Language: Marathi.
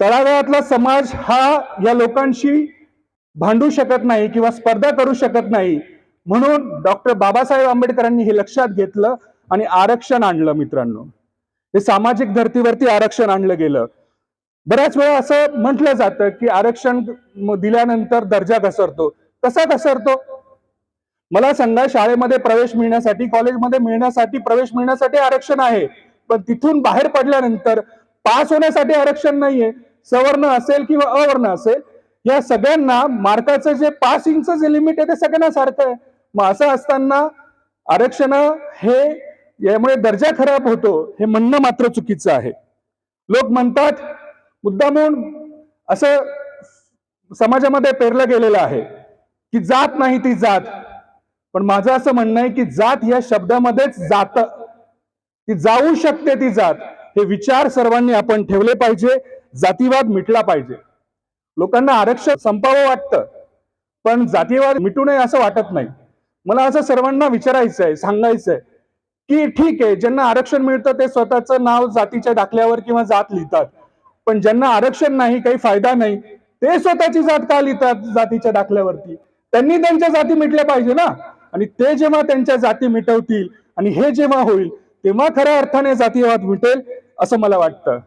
तळागाळातला समाज हा या लोकांशी भांडू शकत नाही किंवा स्पर्धा करू शकत नाही म्हणून डॉक्टर बाबासाहेब आंबेडकरांनी हे लक्षात घेतलं आणि आरक्षण आणलं मित्रांनो. हे सामाजिक धर्तीवरती आरक्षण आणलं गेलं. बऱ्याच वेळा असं म्हटलं जातं की आरक्षण दिल्यानंतर दर्जा घसरतो. कसा घसरतो? मला सांगा शाळेमध्ये प्रवेश मिळण्यासाठी कॉलेजमध्ये मिळण्यासाठी प्रवेश मिळण्यासाठी आरक्षण आहे. पण तिथून बाहेर पडल्यानंतर पास होण्यासाठी आरक्षण नाहीये. सवर्ण असेल किंवा अवर्ण असेल या सगळ्यांना मार्काचं जे पासिंगचं जे लिमिट आहे ते सगळ्यांना सारखं आहे. मग असं असताना आरक्षण हे यामुळे दर्जा खराब होतो हे म्हणणं मात्र चुकीचं आहे. लोक म्हणतात मुद्दा म्हणून असं समाजामध्ये पेरलं गेलेलं आहे की जात नाही ती जात. पण माझं असं म्हणणं आहे की जात या शब्दामध्येच जात. ती जाऊ शकते ती जात. हे विचार सर्वांनी आपण ठेवले पाहिजे. जातीवाद मिटला पाहिजे. लोकांना आरक्षण संपावं वाटतं पण जातीवाद मिटू नये असं वाटत नाही. मला असं सर्वांना विचारायचं आहे सांगायचं आहे की ठीक आहे ज्यांना आरक्षण मिळतं ते स्वतःचं नाव जातीच्या दाखल्यावर किंवा जात लिहितात. पण ज्यांना आरक्षण नाही काही फायदा नाही ते स्वतःची जात का लिहितात जातीच्या दाखल्यावरती? त्यांनी त्यांच्या जाती मिटल्या पाहिजे ना. आणि ते जेव्हा त्यांच्या जाती मिटवतील आणि हे जेव्हा होईल तेव्हा खऱ्या अर्थाने जातीवाद मिटेल असं मला वाटतं.